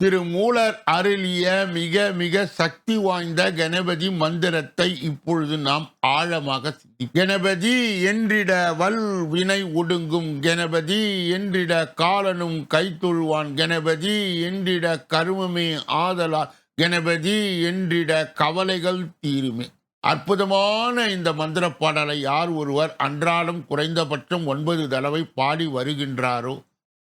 திரு molar அருளிய மிக மிக சக்தி வாய்ந்த கணபதி மந்திரத்தை இப்பொழுது நாம் ஆழமாக சிந்தி கணபதி என்றிட வல் வினை ஒடுங்கும் கணபதி என்றிட காலனும் கைத்தொழுவான் கணபதி என்றிட கருமமே ஆதலால் கணபதி என்றிட கவலைகள் தீருமே. அற்புதமான இந்த மந்திர பாடலை யார் ஒருவர் அன்றாடம் குறைந்தபட்சம் ஒன்பது தடவை பாடி வருகின்றாரோ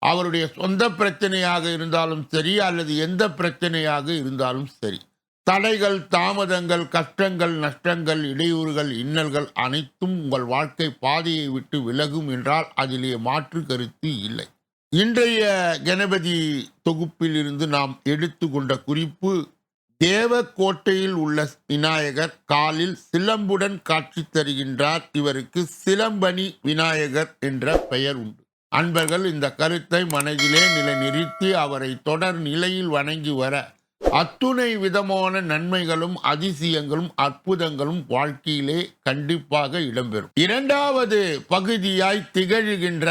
அவருடைய சொந்த பிரச்சனையாக இருந்தாலும் சரி அல்லது எந்த பிரச்சனையாக இருந்தாலும் சரி. தடைகள் தாமதங்கள் கஷ்டங்கள் நஷ்டங்கள் இடையூறுகள் இன்னல்கள் அனைத்தும் உங்கள் வாழ்க்கை பாதையை விட்டு விலகும் என்றால் அதிலே மாற்று கருத்து இல்லை. இன்றைய கணபதி தொகுப்பில் இருந்து நாம் எடுத்துக்கொண்ட குறிப்பு தேவக்கோட்டையில் உள்ள விநாயகர் காலில் சிலம்புடன் காட்சி தருகின்றார். இவருக்கு சிலம்பணி விநாயகர் என்ற பெயர் உண்டு. அன்பர்கள் இந்த கருத்தை மனதிலே நிலைநிறுத்தி அவரை தொடர் நிலையில் வணங்கி வர அத்துணை விதமான நன்மைகளும் அதிசயங்களும் அற்புதங்களும் வாழ்க்கையிலே கண்டிப்பாக இடம்பெறும். இரண்டாவது பகுதியாய் திகழ்கின்ற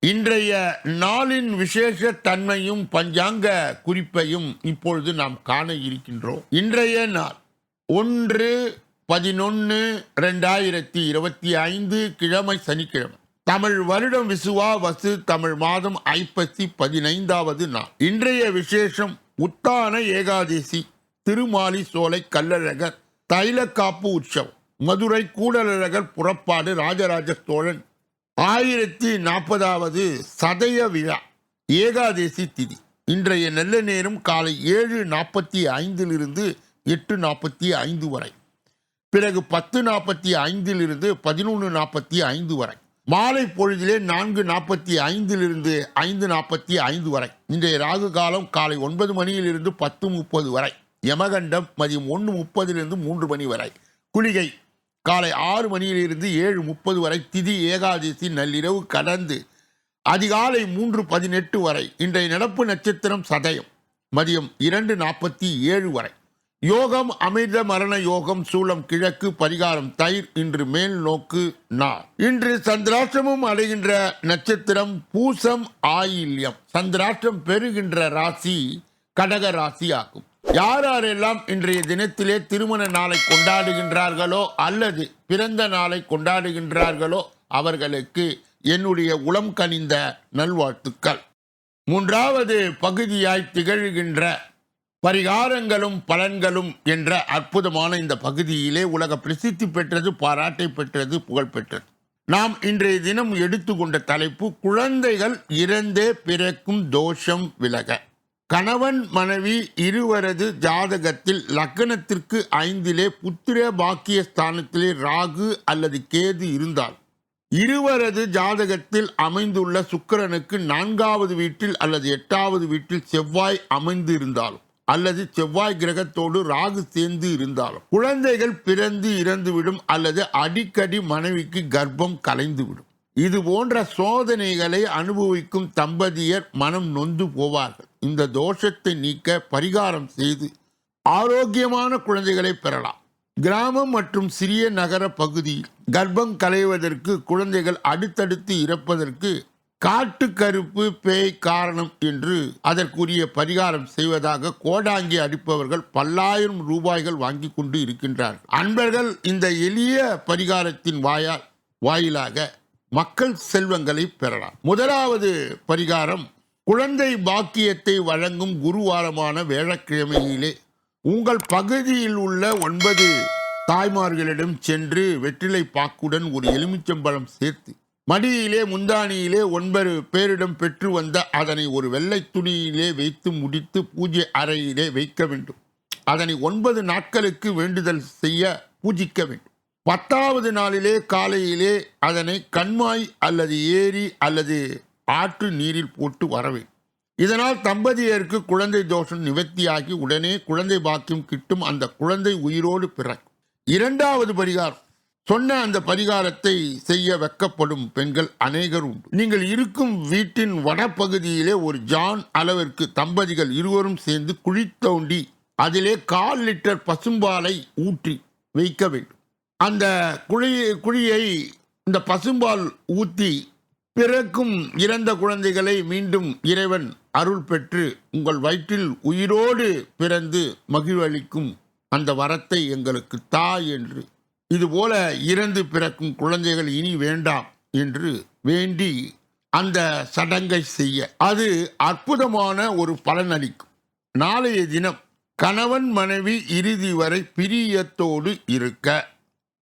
இன்றைய நாளின் விசேஷ தன்மையும் பஞ்சாங்க குறிப்பையும் இப்பொழுது நாம் காண இருக்கின்றோம். இன்றைய நாள் ஒன்று பதினொன்று ரெண்டாயிரத்தி இருபத்தி ஐந்து கிழமை சனிக்கிழமை. தமிழ் வருடம் விசுவா வசு தமிழ் மாதம் ஐப்பசி பதினைந்தாவது நாள். இன்றைய விசேஷம் உத்தான ஏகாதசி திருமாலி சோலை கல்லழகர் தைலக்காப்பு உற்சவம் மதுரை கூடலழகர் புறப்பாடு ராஜராஜ சோழன் ஆயிரத்தி நாற்பதாவது சதய விழா ஏகாதசி திதி. இன்றைய நல்ல நேரம் காலை ஏழு நாற்பத்தி ஐந்திலிருந்து எட்டு நாற்பத்தி ஐந்து வரை. பிறகு பத்து நாற்பத்தி ஐந்திலிருந்து பதினொன்று நாற்பத்தி ஐந்து வரை. மாலை பொழுதிலே நான்கு நாற்பத்தி ஐந்திலிருந்து ஐந்து நாற்பத்தி ஐந்து வரை. இன்றைய ராகு காலம் காலை ஒன்பது மணியிலிருந்து பத்து முப்பது வரை. யமகண்டம் மதியம் ஒன்று முப்பதிலிருந்து மூன்று மணி வரை. குளிகை காலை ஆறு மணியிலிருந்து ஏழு முப்பது வரை. திதி ஏகாதசி நள்ளிரவு கடந்து அதிகாலை மூன்று பதினெட்டு வரை. இன்றைய நடப்பு நட்சத்திரம் சதயம் மதியம் இரண்டு நாற்பத்தி ஏழு வரை. யோகம் அமிர்த மரண யோகம் சூளம் கிழக்கு பரிகாரம் தயிர் இன்று மேல் நோக்கு நா. இன்று சந்திராஷ்டமும் அடைகின்ற நட்சத்திரம் பூசம் ஆயில்யம். சந்திராஷ்டம் பெறுகின்ற ராசி கடக ராசி ஆகும் யார் யாரெல்லாம் இன்றைய தினத்திலே திருமண நாளை கொண்டாடுகின்றார்களோ அல்லது பிறந்த நாளை கொண்டாடுகின்றார்களோ அவர்களுக்கு என்னுடைய உளம் கனிந்த நல்வாழ்த்துக்கள். மூன்றாவது பகுதியாய் திகழ்கின்ற பரிகாரங்களும் பலன்களும் என்ற அற்புதமான இந்த பகுதியிலே உலக பிரசித்தி பெற்றது பாராட்டை பெற்றது புகழ் பெற்றது. நாம் இன்றைய தினம் எடுத்துக்கொண்ட தலைப்பு குழந்தைகள் இறந்தே பிறக்கும் தோஷம் விலக. கணவன் மனைவி இருவரது ஜாதகத்தில் லக்னத்திற்கு ஐந்திலே புத்திர பாக்கிய ஸ்தானத்திலே ராகு அல்லது கேது இருந்தால் இருவரது ஜாதகத்தில் அமைந்துள்ள சுக்கிரனுக்கு நான்காவது வீட்டில் அல்லது எட்டாவது வீட்டில் செவ்வாய் அமைந்திருந்தாலும் அல்லது செவ்வாய் கிரகத்தோடு ராகு சேர்ந்து இருந்தாலும் குழந்தைகள் பிறந்து இறந்துவிடும் அல்லது அடிக்கடி மனைவிக்கு கர்ப்பம் கலைந்துவிடும். இது போன்ற சோதனைகளை அனுபவிக்கும் தம்பதியர் மனம் நொந்து போவார்கள். இந்த தோஷத்தை நீக்க பரிகாரம் செய்து ஆரோக்கியமான குழந்தைகளை பெறலாம். கிராமம் மற்றும் சிறிய நகர பகுதியில் கர்ப்பம் கலைவதற்கு குழந்தைகள் அடுத்தடுத்து இறப்பதற்கு காட்டு கருப்பு பேய் காரணம் என்று அதற்குரிய பரிகாரம் செய்வதாக கோடாங்கி அடிப்பவர்கள் பல்லாயிரம் ரூபாய்கள் வாங்கி கொண்டு இருக்கின்றார்கள். அன்பர்கள் இந்த எளிய பரிகாரத்தின் வாயால் வாயிலாக மக்கள் செல்வங்களை பெறலாம். முதலாவது பரிகாரம் குழந்தை பாக்கியத்தை வழங்கும் குருவாரமான வேளக்கிழமையிலே உங்கள் பகுதியில் உள்ள ஒன்பது தாய்மார்களிடம் சென்று வெற்றிலை பாக்குடன் ஒரு எலுமிச்சம்பழம் சேர்த்து மடியிலே முந்தானியிலே ஒன்பது பேரிடம் பெற்று வந்த அதனை ஒரு வெள்ளை துணியிலே வைத்து முடித்து பூஜை அறையிலே வைக்க வேண்டும். அதனை ஒன்பது நாட்களுக்கு வேண்டுதல் செய்ய பூஜிக்க வேண்டும். பத்தாவது நாளிலே காலையிலே அதனை கண்மாய் அல்லது ஏரி அல்லது ஆற்று நீரில் போட்டு வர வேண்டும். இதனால் தம்பதியருக்கு குழந்தை தோஷம் நிவர்த்தியாகி உடனே குழந்தை பாக்கியம் கிட்டும் அந்த குழந்தை உயிரோடு பிறக்கும். இரண்டாவது பரிகாரம். சொன்ன அந்த பரிகாரத்தை செய்ய வெக்கப்படும் பெண்கள் அநேகர் உண்டு. நீங்கள் இருக்கும் வீட்டின் வடபகுதியிலே ஒரு ஜான் அளவிற்கு தம்பதிகள் இருவரும் சேர்ந்து குழி தோண்டி அதிலே கால் லிட்டர் பசும்பாலை ஊற்றி வைக்க வேண்டும். அந்த குழி குழியை இந்த பசும்பால் ஊற்றி பிறக்கும் இறந்த குழந்தைகளை மீண்டும் இறைவன் அருள் பெற்று உங்கள் வயிற்றில் உயிரோடு பிறந்து மகிழ்வளிக்கும் அந்த வரத்தை எங்களுக்கு தா என்று இதுபோல இறந்து பிறக்கும் குழந்தைகள் இனி வேண்டாம் என்று வேண்டி அந்த சடங்கை செய்ய. அது அற்புதமான ஒரு பலனளிக்கும் நாளைய தினம் கணவன் மனைவி இறுதி வரை பிரியத்தோடு இருக்க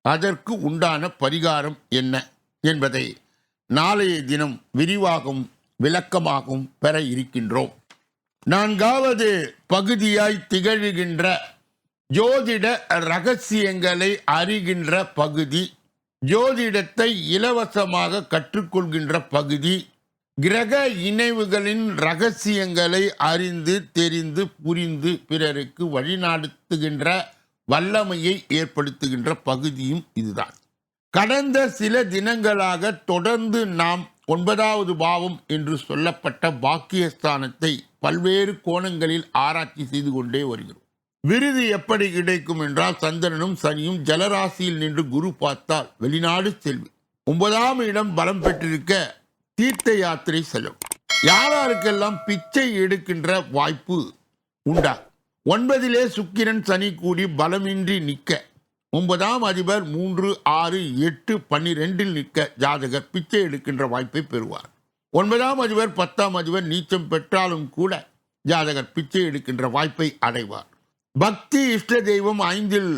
அதற்கு உண்டான பரிகாரம் என்ன என்பதை நாளைய தினம் விரிவாகவும் விளக்கமாகவும் பெற இருக்கின்றோம். நான்காவது பகுதியாய் திகழ்கின்ற ஜோதிட ரகசியங்களை அறிகின்ற பகுதி ஜோதிடத்தை இலவசமாக கற்றுக்கொள்கின்ற பகுதி கிரக இணைவுகளின் ரகசியங்களை அறிந்து தெரிந்து புரிந்து பிறருக்கு வழிநடத்துகின்ற வல்லமையை ஏற்படுத்துகின்ற பகுதியும் இதுதான். கடந்த சில தினங்களாக தொடர்ந்து நாம் ஒன்பதாவது பாவம் என்று சொல்லப்பட்ட பாக்கியஸ்தானத்தை பல்வேறு கோணங்களில் ஆராய்ச்சி செய்து கொண்டே வருகிறோம். விருது எப்படி கிடைக்கும் என்றால் சந்திரனும் சனியும் ஜலராசியில் நின்று குரு பார்த்தால் வெளிநாடு செல்வி. ஒன்பதாம் இடம் பலம் பெற்றிருக்க தீர்த்த யாத்திரை செல்லும். யாராருக்கெல்லாம் பிச்சை எடுக்கின்ற வாய்ப்பு உண்டா? ஒன்பதிலே சுக்கிரன் சனி கூடி பலமின்றி நிற்க. ஒன்பதாம் அதிபர் மூன்று ஆறு எட்டு பன்னிரெண்டில் நிற்க ஜாதகர் பிச்சை எடுக்கின்ற வாய்ப்பை பெறுவார். ஒன்பதாம் அதிபர் பத்தாம் அதிபர் நீச்சம் பெற்றாலும் கூட ஜாதகர் பிச்சை எடுக்கின்ற வாய்ப்பை அடைவார். பக்தி இஷ்ட தெய்வம் ஐந்தில்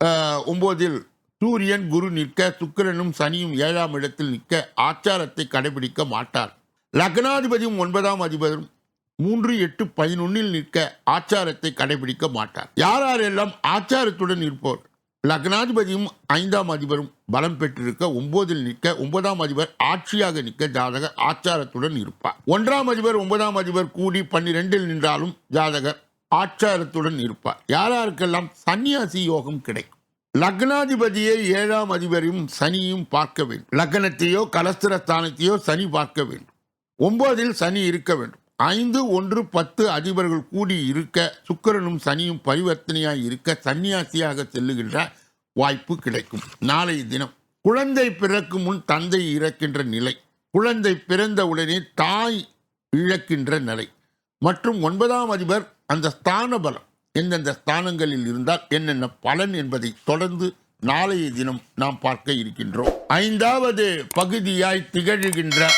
ஆஹ், ஒன்பதில் சூரியன் குரு நிற்க சுக்கிரனும் சனியும் ஏழாம் இடத்தில் நிற்க ஆச்சாரத்தை கடைபிடிக்க மாட்டார். லக்னாதிபதியும் ஒன்பதாம் அதிபரும் மூன்று எட்டு பதினொன்னில் நிற்க ஆச்சாரத்தை கடைபிடிக்க மாட்டார். யார் யாரெல்லாம் ஆச்சாரத்துடன் இருப்போர் லக்னாதிபதியும் ஐந்தாம் அதிபரும் பலம் பெற்றிருக்க ஒன்பதில் நிற்க ஒன்பதாம் அதிபர் ஆட்சியாக நிற்க ஜாதகர் ஆச்சாரத்துடன் இருப்பார். ஒன்றாம் அதிபர் ஒன்பதாம் அதிபர் கூடி பன்னிரெண்டில் நின்றாலும் ஜாதகர் ஆச்சாரத்துடன் இருப்பார். யார் யாருக்கெல்லாம் சன்னியாசி யோகம் கிடைக்கும்? லக்னாதிபதியை ஏழாம் அதிபரையும் சனியும் பார்க்க வேண்டும். லக்னத்தையோ கலஸ்திரஸ்தானத்தையோ சனி பார்க்க வேண்டும். ஒன்பதில் சனி இருக்க வேண்டும். ஐந்து ஒன்று பத்து அதிபர்கள் கூடி இருக்க சுக்கிரனும் சனியும் பரிவர்த்தனையாக இருக்க சன்னியாசியாக செல்லுகின்ற வாய்ப்பு கிடைக்கும். நாளைய தினம் குழந்தை பிறக்கும் முன் தந்தை இறக்கின்ற நிலை. குழந்தை பிறந்த உடனே தாய் இழக்கின்ற நிலை. மற்றும் ஒன்பதாம் அதிபர் அந்த ஸ்தான பலம் எந்தெந்த ஸ்தானங்களில் இருந்தால் என்னென்ன பலன் என்பதை தொடர்ந்து நாளைய தினம் நாம் பார்க்க இருக்கின்றோம். ஐந்தாவது பகுதியாய் திகழ்கின்ற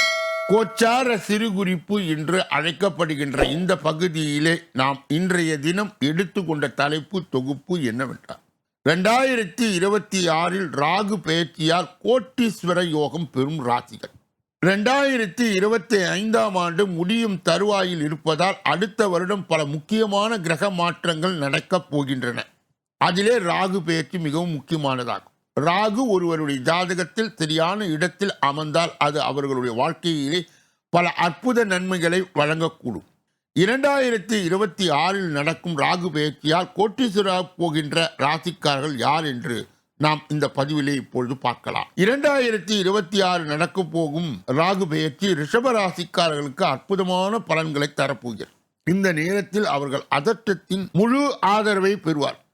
கோச்சார சிறுகுறிப்பு என்று அழைக்கப்படுகின்ற இந்த பகுதியிலே நாம் இன்றைய தினம் எடுத்துக்கொண்ட தலைப்பு தொகுப்பு என்னவென்றால் ரெண்டாயிரத்தி இருபத்தி ஆறில் ராகு பெயர்ச்சியால் கோட்டீஸ்வர யோகம் பெறும் ராசிகள். ரெண்டாயிரத்தி இருபத்தி ஐந்தாம் ஆண்டு முடியும் தருவாயில் இருப்பதால் அடுத்த வருடம் பல முக்கியமான கிரக மாற்றங்கள் நடக்கப் போகின்றன. அதிலே ராகு பெயர்ச்சி மிகவும் முக்கியமானதாகும். ராகு ஒருவருடைய ஜாதகத்தில் சரியான இடத்தில் அமர்ந்தால் அது அவர்களுடைய வாழ்க்கையிலே பல அற்புத நன்மைகளை வழங்கக்கூடும். இரண்டாயிரத்தி இருபத்தி ஆறில் நடக்கும் ராகு பெயர்ச்சியால் கோட்டீஸ்வரா போகின்ற ராசிக்காரர்கள் யார் என்று நாம் இந்த பதிவிலே இப்பொழுது பார்க்கலாம். இரண்டாயிரத்தி இருபத்தி ஆறு நடக்க போகும் ராகு பெயர்ச்சி ரிஷப ராசிக்காரர்களுக்கு அற்புதமான பலன்களை தரப்போகிறது. இந்த நேரத்தில் அவர்கள் அதட்டத்தின் முழு ஆதரவை பெறுவார்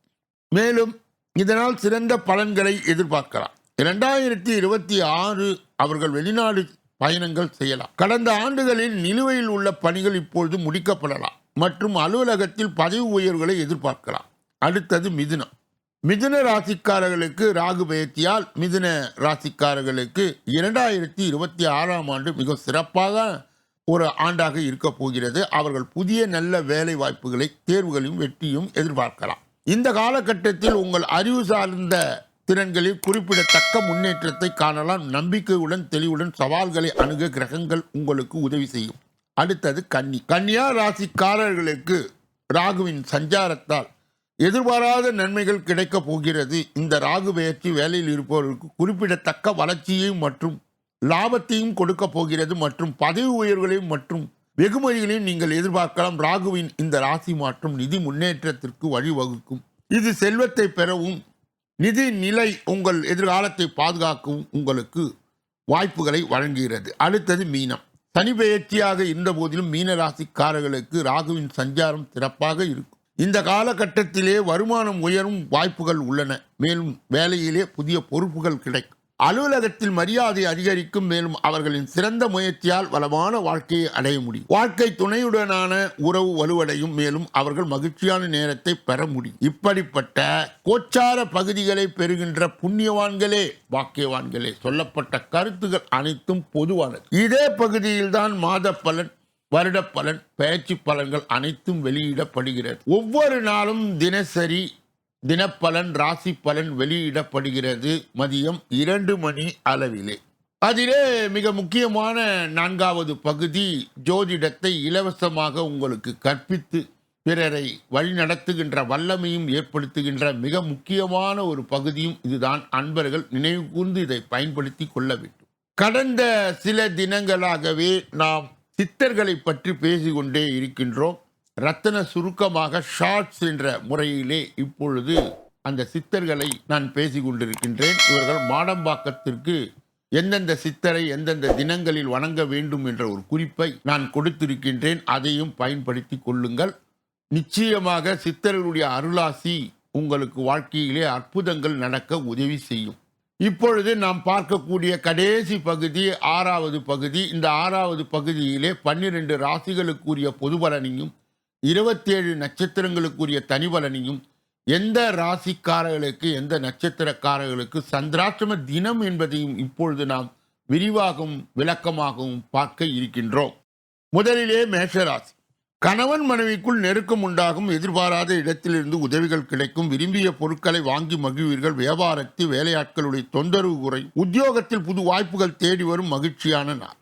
மேலும் இதனால் சிறந்த பலன்களை எதிர்பார்க்கலாம். இரண்டாயிரத்தி இருபத்தி ஆறு அவர்கள் வெளிநாடு பயணங்கள் செய்யலாம். கடந்த ஆண்டுகளில் நிலுவையில் உள்ள பணிகள் இப்பொழுது முடிக்கப்படலாம். மற்றும் அலுவலகத்தில் பதவி உயர்வுகளை எதிர்பார்க்கலாம். அடுத்தது மிதுனம். மிதுன ராசிக்காரர்களுக்கு ராகு பெயர்த்தியால் மிதுன ராசிக்காரர்களுக்கு இரண்டாயிரத்தி இருபத்தி ஆறாம் ஆண்டு மிக சிறப்பாக ஒரு ஆண்டாக இருக்க போகிறது. அவர்கள் புதிய நல்ல வேலை வாய்ப்புகளை தேர்வுகளையும் வெற்றியும் எதிர்பார்க்கலாம். இந்த காலகட்டத்தில் உங்கள் அறிவு சார்ந்த திறன்களில் குறிப்பிடத்தக்க முன்னேற்றத்தை காணலாம். நம்பிக்கையுடன் தெளிவுடன் சவால்களை அணுக கிரகங்கள் உங்களுக்கு உதவி செய்யும். அடுத்தது கன்னி. கன்னியா ராசிக்காரர்களுக்கு ராகுவின் சஞ்சாரத்தால் எதிர்பாராத நன்மைகள் கிடைக்கப் போகிறது. இந்த ராகு பெயர்ச்சி வேலையில் இருப்பவர்களுக்கு குறிப்பிடத்தக்க வளர்ச்சியையும் மற்றும் லாபத்தையும் கொடுக்க போகிறது மற்றும் பதவி உயர்வுகளையும் மற்றும் வெகுமதிகளையும் நீங்கள் எதிர்பார்க்கலாம். ராகுவின் இந்த ராசி மாற்றம் நிதி முன்னேற்றத்திற்கு வழிவகுக்கும். இது செல்வத்தை பெறவும் நிதி நிலை உங்கள் எதிர்காலத்தை பாதுகாக்கவும் உங்களுக்கு வாய்ப்புகளை வழங்குகிறது. அடுத்தது மீனம். சனி பெயர்ச்சியாக இருந்த போதிலும் மீன ராசிக்காரர்களுக்கு ராகுவின் சஞ்சாரம் சிறப்பாக இருக்கும். இந்த காலகட்டத்திலே வருமானம் உயரும் வாய்ப்புகள் உள்ளன. மேலும் வேலையிலே புதிய பொறுப்புகள் கிடைக்கும். அலுவலகத்தில் மரியாதை அதிகரிக்கும். மேலும் அவர்களின் சிறந்த முயற்சியால் வளமான வாழ்க்கையை அடைய முடியும். வாழ்க்கை துணையுடனான உறவு வலுவடையும். மேலும் அவர்கள் மகிழ்ச்சியான நேரத்தை பெற முடியும். இப்படிப்பட்ட கோச்சார பகுதிகளை பெறுகின்ற புண்ணியவான்களே பாக்கியவான்களே சொல்லப்பட்ட கருத்துகள் அனைத்தும் பொதுவானது. இதே பகுதியில்தான் மாத பலன் வருட பலன் பயிற்சி பலன்கள் அனைத்தும் வெளியிடப்படுகிறது. ஒவ்வொரு நாளும் தினசரி தினப்பலன் ராசி பலன் வெளியிடப்படுகிறது மதியம் இரண்டு மணி அளவிலே. அதிலே மிக முக்கியமான நான்காவது பகுதி ஜோதிடத்தை இலவசமாக உங்களுக்கு கற்பித்து பிறரை வழிநடத்துகின்ற வல்லமையும் ஏற்படுத்துகின்ற மிக முக்கியமான ஒரு பகுதியும் இதுதான். அன்பர்கள் நினைவு கூர்ந்து இதை பயன்படுத்தி கொள்ள வேண்டும். கடந்த சில தினங்களாகவே நாம் சித்தர்களை பற்றி பேசிக்கொண்டே இருக்கின்றோம். ரத்தன சுருக்கமாக ஷார்ட்ஸ் என்ற முறையிலே இப்பொழுது அந்த சித்தர்களை நான் பேசிக்கொண்டிருக்கின்றேன். இவர்கள் மாடம்பாக்கத்திற்கு எந்தெந்த சித்தரை எந்தெந்த தினங்களில் வணங்க வேண்டும் என்ற ஒரு குறிப்பை நான் கொடுத்திருக்கின்றேன். அதையும் பயன்படுத்தி கொள்ளுங்கள். நிச்சயமாக சித்தர்களுடைய அருளாசி உங்களுக்கு வாழ்க்கையிலே அற்புதங்கள் நடக்க உதவி செய்யும். இப்பொழுது நாம் பார்க்கக்கூடிய கடைசி பகுதி ஆறாவது பகுதி. இந்த ஆறாவது பகுதியிலே பன்னிரண்டு ராசிகளுக்குரிய பொது பலனையும் இருபத்தேழு நட்சத்திரங்களுக்குரிய தனிபலனையும் எந்த ராசிக்காரர்களுக்கு எந்த நட்சத்திரக்காரர்களுக்கு சந்திராஷ்டம தினம் என்பதையும் இப்பொழுது நாம் விரிவாகவும் விளக்கமாகவும் பார்க்க இருக்கின்றோம். முதலிலே மேஷராசி. கணவன் மனைவிக்குள் நெருக்கம் உண்டாகும் எதிர்பாராத இடத்திலிருந்து உதவிகள் கிடைக்கும். விரும்பிய பொருட்களை வாங்கி மகிழ்வீர்கள். வியாபாரத்தில் வேலையாட்களுடைய தொந்தரவு குறை உத்தியோகத்தில் புது வாய்ப்புகள் தேடி வரும் மகிழ்ச்சியான நாள்.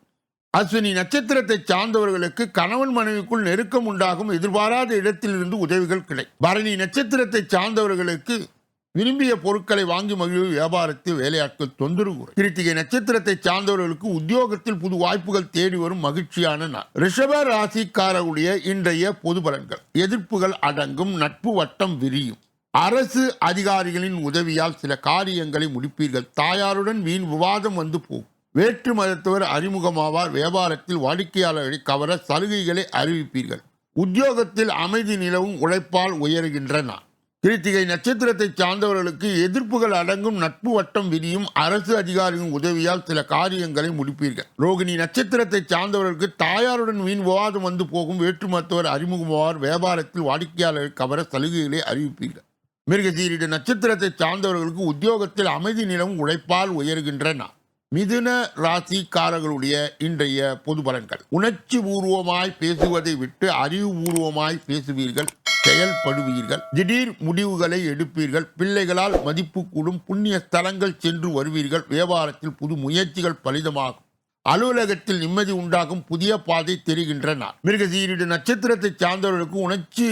அஸ்வினி நட்சத்திரத்தை சார்ந்தவர்களுக்கு கணவன் மனைவிக்குள் நெருக்கம் உண்டாகும். எதிர்பாராத இடத்திலிருந்து உதவிகள் கிடைக்கும். பரணி நட்சத்திரத்தை சார்ந்தவர்களுக்கு விரும்பிய பொருட்களை வாங்கி மகிழ்வு வியாபாரத்தில் வேலையாட்கள் தொந்தரவு குறை. கிருத்திகை நட்சத்திரத்தை சார்ந்தவர்களுக்கு உத்தியோகத்தில் புது வாய்ப்புகள் தேடி வரும் மகிழ்ச்சியான நாள். ரிஷப ராசிக்காரருடைய இன்றைய பொது பலன்கள். எதிர்ப்புகள் அடங்கும் நட்பு வட்டம் விரியும். அரசு அதிகாரிகளின் உதவியால் சில காரியங்களை முடிப்பீர்கள். தாயாருடன் வீண் விவாதம் வந்து போகும். வேற்று மதத்தவர் அறிமுகமாவார். வியாபாரத்தில் வாடிக்கையாளர்களை கவர சலுகைகளை அறிவிப்பீர்கள். உத்தியோகத்தில் அமைதி நிலவும் உழைப்பால் உயர்கின்ற நாள். கிருத்திகை நட்சத்திரத்தை சார்ந்தவர்களுக்கு எதிர்ப்புகள் அடங்கும் நட்பு வட்டம் விரியும் அரசு அதிகாரியின் உதவியால் சில காரியங்களை முடிப்பீர்கள். ரோகிணி நட்சத்திரத்தை சார்ந்தவர்களுக்கு தாயாருடன் வீண் விவாதம் வந்து போகும் வேற்று மருத்துவர் அறிமுகமாவார். வியாபாரத்தில் வாடிக்கையாளர்கள் கவர சலுகைகளை அறிவிப்பீர்கள். மிருகசீரிட நட்சத்திரத்தை சார்ந்தவர்களுக்கு உத்தியோகத்தில் அமைதி நிலவும் உழைப்பால் உயர்கின்றன. மிதுன ராசிக்காரர்களுடைய இன்றைய பொது பலன்கள். உணர்ச்சி பூர்வமாய் பேசுவதை விட்டு அறிவுபூர்வமாய் பேசுவீர்கள். செயல்படுவீர்கள். திடீர் முடிவுகளை எடுப்பீர்கள். பிள்ளைகளால் மதிப்பு கூடும் புண்ணிய ஸ்தலங்கள் சென்று வருவீர்கள். வியாபாரத்தில் புது முயற்சிகள் பலிதமாகும். அலுவலகத்தில் நிம்மதி உண்டாகும். புதிய பாதை தெரிகின்ற நாள் மிருகசீரிடு நட்சத்திரத்தை சார்ந்தவர்களுக்கு உணர்ச்சி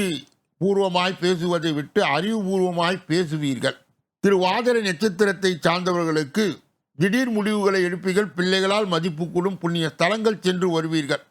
பூர்வமாய் பேசுவதை விட்டு அறிவுபூர்வமாய் பேசுவீர்கள். திருவாதிரை நட்சத்திரத்தை சார்ந்தவர்களுக்கு திடீர் முடிவுகளை எடுப்பீர்கள். பிள்ளைகளால் மதிப்பு கூடும் புண்ணிய ஸ்தலங்கள் சென்று வருவீர்கள்.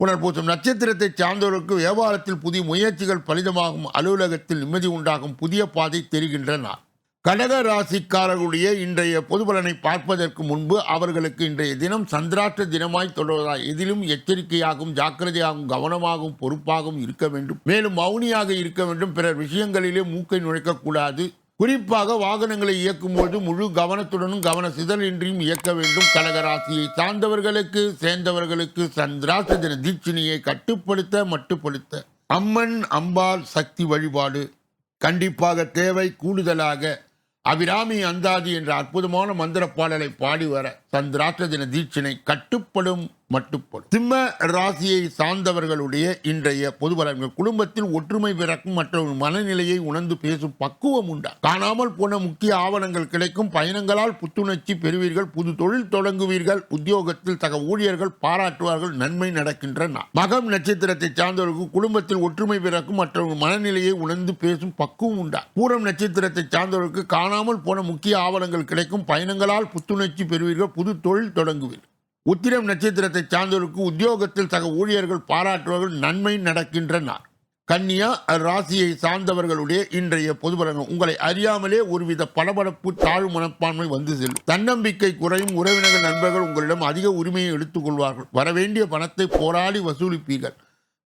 புனர்பூசம் நட்சத்திரத்தை சார்ந்தவர்களுக்கு வியாபாரத்தில் புதிய முயற்சிகள் பலிதமாகும் அலுவலகத்தில் நிம்மதி உண்டாகும் புதிய பாதை தெரிகின்ற நாள் கடக ராசிக்காரர்களுடைய இன்றைய பொதுபலனை பார்ப்பதற்கு முன்பு அவர்களுக்கு இன்றைய தினம் சந்திராஷ்ட தினமாய் தொடர்வதால் எதிலும் எச்சரிக்கையாகவும் ஜாக்கிரதையாகவும் கவனமாகவும் பொறுப்பாகவும் இருக்க வேண்டும். மேலும் மௌனியாக இருக்க வேண்டும். பிறர் விஷயங்களிலே மூக்கை நுழைக்கக்கூடாது குறிப்பாக வாகனங்களை இயக்கும்போது முழு கவனத்துடனும் கவன சிதறின்றியும் இயக்க வேண்டும். கடகராசியை சார்ந்தவர்களுக்கு சேர்ந்தவர்களுக்கு சந்திராச தின தீட்சினியை கட்டுப்படுத்த மட்டுப்படுத்த. அம்மன் அம்பாள் சக்தி வழிபாடு. கண்டிப்பாக தேவை கூடுதலாக அபிராமி அந்தாதி என்ற அற்புதமான மந்திர பாடலை பாடி வர தன் திராட்ச தின தீட்சினை கட்டுப்படும் மட்டுப்படும். சிம்ம ராசியை சார்ந்தவர்களுடைய இன்றைய பொது பலன்கள் குடும்பத்தில் ஒற்றுமை பிறக்கும் மற்ற மனநிலையை உணர்ந்து பேசும் பக்குவம் உண்டா? காணாமல் போன முக்கிய ஆவணங்கள் கிடைக்கும். பயணங்களால் புத்துணர்ச்சி பெறுவீர்கள். புது தொழில் தொடங்குவீர்கள். உத்தியோகத்தில் சக ஊழியர்கள் பாராட்டுவார்கள். நன்மை நடக்கின்ற நாள் மகம் நட்சத்திரத்தை சார்ந்தவர்களுக்கு குடும்பத்தில் ஒற்றுமை பிறக்கும் மற்ற மனநிலையை உணர்ந்து பேசும் பக்குவம் உண்டா? பூரம் நட்சத்திரத்தை சார்ந்தவர்களுக்கு காணாமல் போன முக்கிய ஆவணங்கள் கிடைக்கும். பயணங்களால் புத்துணர்ச்சி பெறுவீர்கள். புது தொழில் தொடங்குவீர் உத்திரம் நட்சத்திரத்தை சார்ந்தவருக்கு உத்தியோகத்தில் சக ஊழியர்கள் பாராட்டுவர்கள் நன்மை நடக்கின்ற நாள் கன்னியா ராசியை சார்ந்தவர்களுடைய இன்றைய பொதுபலன்கள். உங்களை அறியாமலே ஒருவித படபடப்பு தாழ்வு மனப்பான்மை வந்து செல்லும். தன்னம்பிக்கை குறையும் உறவினர்கள் நண்பர்கள் உங்களிடம் அதிக உரிமையை எடுத்துக் கொள்வார்கள். வரவேண்டிய பணத்தை போராடி வசூலிப்பீர்கள்.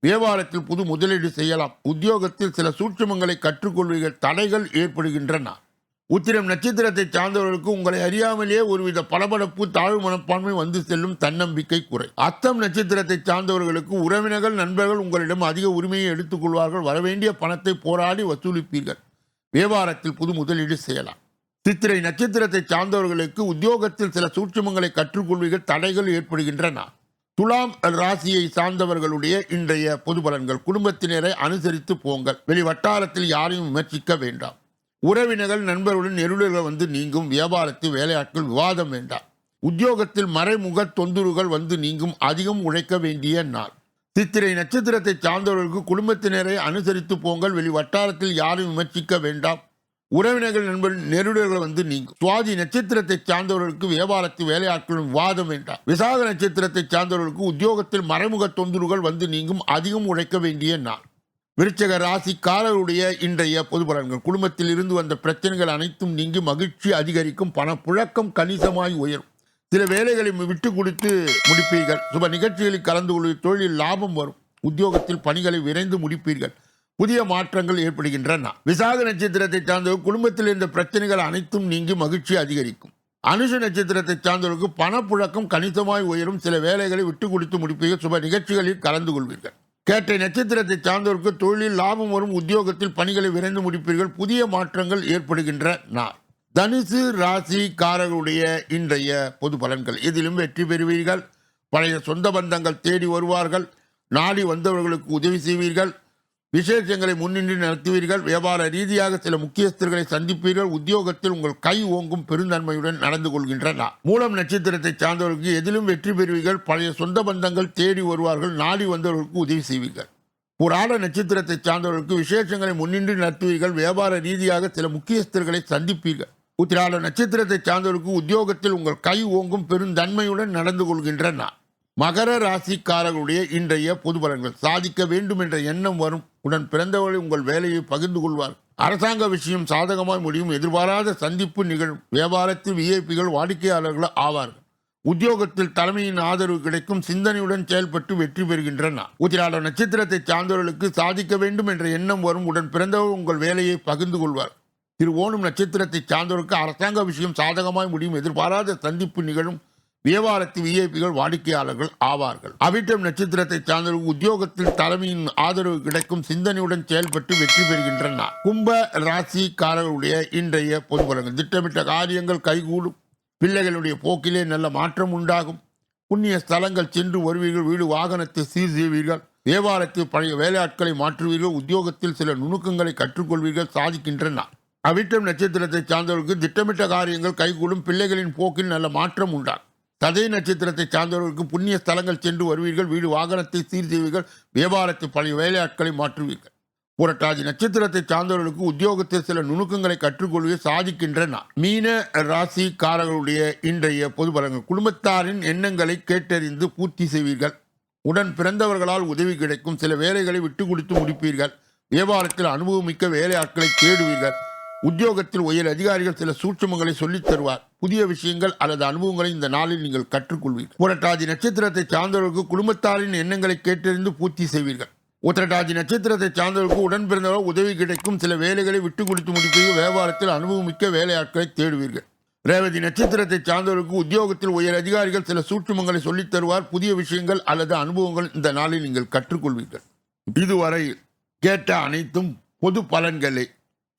வியாபாரத்தில் புது முதலீடு செய்யலாம். உத்தியோகத்தில் சில சூட்சுமங்களை கற்றுக்கொள்வீர்கள். தடைகள் ஏற்படுகின்றன. உத்திரம் நட்சத்திரத்தை சார்ந்தவர்களுக்கு உங்களை அறியாமலேயே ஒருவித பளபளப்பு தாழ்வு மனப்பான்மை வந்து செல்லும் தன்னம்பிக்கை குறை. அத்தம் நட்சத்திரத்தை சார்ந்தவர்களுக்கு உறவினர்கள் நண்பர்கள் உங்களிடம் அதிக உரிமையை எடுத்துக்கொள்வார்கள் வரவேண்டிய பணத்தை போராடி வசூலிப்பீர்கள். வியாபாரத்தில் புது முதலீடு செய்யலாம். சித்திரை நட்சத்திரத்தை சார்ந்தவர்களுக்கு உத்தியோகத்தில் சில சூட்சமங்களை கற்றுக்கொள்வீர்கள். தடைகள் ஏற்படுகின்றன. துலாம் ராசியை சார்ந்தவர்களுடைய இன்றைய பொது பலன்கள். குடும்பத்தினரை அனுசரித்து போங்கள். வெளி வட்டாரத்தில் யாரையும் விமர்சிக்க வேண்டாம். உறவினர்கள் நண்பர்களுடன் நெருடர்கள் வந்து நீங்கும் வியாபாரத்தில் வேலையாட்கள் விவாதம் வேண்டாம். உத்தியோகத்தில் மறைமுக தொந்தரவுகள் வந்து நீங்கும் அதிகம் உழைக்க வேண்டிய நாள். சித்திரை நட்சத்திரத்தை சார்ந்தவர்களுக்கு குடும்பத்தினரை அனுசரித்து போங்கள் வெளி வட்டாரத்தில் யாரும் விமர்சிக்க வேண்டாம். உறவினர்கள் நண்பர்கள் நெருடர்கள் வந்து நீங்கும். சுவாதி நட்சத்திரத்தை சார்ந்தவர்களுக்கு வியாபாரத்தில் வேலையாட்களும் விவாதம் வேண்டாம். விசாக நட்சத்திரத்தை சார்ந்தவர்களுக்கு உத்தியோகத்தில் மறைமுக தொந்தரவுகள் வந்து நீங்கும் அதிகம் உழைக்க வேண்டிய நாள். விருச்சக ராசிக்காரருடைய இன்றைய பொது பலன்கள். குடும்பத்தில் இருந்து வந்த பிரச்சனைகள் அனைத்தும் நீங்கி மகிழ்ச்சி அதிகரிக்கும் பணப்புழக்கம் கணிசமாய் உயரும். சில வேலைகளை விட்டு கொடுத்து முடிப்பீர்கள். சுப நிகழ்ச்சிகளில் கலந்து கொள்வது தொழிலில் லாபம் வரும். உத்தியோகத்தில் பணிகளை விரைந்து முடிப்பீர்கள். புதிய மாற்றங்கள் ஏற்படுகின்றன. விசாக நட்சத்திரத்தை சார்ந்தவர் குடும்பத்தில் இருந்த பிரச்சனைகள் அனைத்தும் நீங்கி மகிழ்ச்சி அதிகரிக்கும். அனுஷ நட்சத்திரத்தை சார்ந்தவருக்கு பணப்புழக்கம் கணிசமாய் உயரும். சில வேலைகளை விட்டு கொடுத்து முடிப்பீர்கள். சுப நிகழ்ச்சிகளில் கலந்து கொள்வீர்கள். கேட்டை நட்சத்திரத்தை சார்ந்தவருக்கு தொழிலில் லாபம் வரும் உத்தியோகத்தில் பணிகளை விரைந்து முடிப்பீர்கள். புதிய மாற்றங்கள் ஏற்படுகின்ற நாள் தனுசு ராசி காரர்களுடைய இன்றைய பொது பலன்கள். இதிலும் வெற்றி பெறுவீர்கள். பழைய சொந்த பந்தங்கள் தேடி வருவார்கள். நாடி வந்தவர்களுக்கு உதவி செய்வீர்கள். விசேஷங்களை முன்னின்று நடத்துவீர்கள். வியாபார ரீதியாக சில முக்கியஸ்தர்களை சந்திப்பீர்கள். உத்தியோகத்தில் உங்கள் கை ஓங்கும் பெருந்தன்மையுடன் நடந்து கொள்கின்றன. மூலம் நட்சத்திரத்தை சார்ந்தவர்களுக்கு எதிலும் வெற்றி பெறுவீர்கள். பழைய சொந்த பந்தங்கள் தேடி வருவார்கள். நாடி வந்தவர்களுக்கு உதவி செய்வீர்கள். புராண நட்சத்திரத்தை சார்ந்தவர்களுக்கு விசேஷங்களை முன்னின்று நடத்துவீர்கள். வியாபார ரீதியாக சில முக்கியஸ்தர்களை சந்திப்பீர்கள். உத்திராட நட்சத்திரத்தை சார்ந்தவர்களுக்கு உத்தியோகத்தில் உங்கள் கை ஓங்கும் பெருந்தன்மையுடன் நடந்து கொள்கின்றன. மகர ராசிக்காரர்களுடைய இன்றைய பொது பலன்கள். சாதிக்க வேண்டும் என்ற எண்ணம் வரும். உடன் பிறந்தவர்களை உங்கள் வேலையை பகிர்ந்து கொள்வார். அரசாங்க விஷயம் சாதகமாய் முடியும். எதிர்பாராத சந்திப்பு நிகழும். வியாபாரத்தில் விஐபிகள் வாடிக்கையாளர்கள் ஆவார்கள். உத்தியோகத்தில் தலைமையின் ஆதரவு கிடைக்கும். சிந்தனையுடன் செயல்பட்டு வெற்றி பெறுகின்றன. உத்திராட நட்சத்திரத்தை சார்ந்தவர்களுக்கு சாதிக்க வேண்டும் என்ற எண்ணம் வரும். உடன் பிறந்தவர் உங்கள் வேலையை பகிர்ந்து கொள்வார். திரு ஓணும் நட்சத்திரத்தை சார்ந்தவருக்கு அரசாங்க விஷயம் சாதகமாய் முடியும். எதிர்பாராத சந்திப்பு நிகழும். வியாபாரத்து விஐபிகள் வாடிக்கையாளர்கள் ஆவார்கள். அவிட்டம் நட்சத்திரத்தை சார்ந்தவர்கள் உத்தியோகத்தில் தலைமையின் ஆதரவு கிடைக்கும் சிந்தனையுடன் செயல்பட்டு வெற்றி பெறுகின்றன. கும்ப ராசிக்காரர்களுடைய இன்றைய பொதுபலங்கள் திட்டமிட்ட காரியங்கள் கைகூடும். பிள்ளைகளுடைய போக்கிலே நல்ல மாற்றம் உண்டாகும். புண்ணிய ஸ்தலங்கள் சென்று வருவீர்கள். வீடு வாகனத்தை சீர் செய்வீர்கள் வியாபாரத்தில் பழைய வேலையாட்களை மாற்றுவீர்கள். உத்தியோகத்தில் சில நுணுக்கங்களை கற்றுக்கொள்வீர்கள். சாதிக்கின்றன. அவிட்டம் நட்சத்திரத்தை சார்ந்தவர்களுக்கு திட்டமிட்ட காரியங்கள் கைகூடும். பிள்ளைகளின் போக்கில் நல்ல மாற்றம் உண்டாகும். ததை நட்சத்திரத்தை சார்ந்தவர்களுக்கு புண்ணிய ஸ்தலங்கள் சென்று வருவீர்கள். வீடு வாகனத்தை சீர் செய்வீர்கள் வியாபாரத்தில் பழைய வேலையாட்களை மாற்றுவீர்கள். புரட்டாதி நட்சத்திரத்தை சார்ந்தவர்களுக்கு உத்தியோகத்தில் சில நுணுக்கங்களை கற்றுக்கொள்வது சாதிக்கின்றன. மீன ராசிக்காரர்களுடைய இன்றைய பொது பலங்கள் குடும்பத்தாரின் எண்ணங்களை கேட்டறிந்து பூர்த்தி செய்வீர்கள். உடன் பிறந்தவர்களால் உதவி கிடைக்கும். சில வேலைகளை விட்டு கொடுத்து முடிப்பீர்கள். வியாபாரத்தில் அனுபவமிக்க வேலையாட்களை தேடுவீர்கள். உத்தியோகத்தில் உயர் அதிகாரிகள் சில சூட்சமங்களை சொல்லித் தருவார். புதிய விஷயங்கள் அல்லது அனுபவங்களை இந்த நாளில் நீங்கள் கற்றுக்கொள்வீர்கள். புரட்டாதி நட்சத்திரத்தை சார்ந்தவர்களுக்கு குடும்பத்தாரின் எண்ணங்களை கேட்டறிந்து பூர்த்தி செய்வீர்கள். உத்திரட்டாதி நட்சத்திரத்தை சார்ந்தவர்களுக்கு உடன் பிறந்தவர்கள் உதவி கிடைக்கும் சில வேலைகளை விட்டு கொடுத்து முடிப்பீர்கள் வியாபாரத்தில் அனுபவமிக்க வேலையாட்களை தேடுவீர்கள். ரேவதி நட்சத்திரத்தை சார்ந்தவர்களுக்கு உத்தியோகத்தில் உயர் அதிகாரிகள் சில சூட்சுமங்களை சொல்லித் தருவார். புதிய விஷயங்கள் அல்லது அனுபவங்கள் இந்த நாளில் நீங்கள் கற்றுக்கொள்வீர்கள். இதுவரை கேட்ட அனைத்தும் பொது பலன்களே.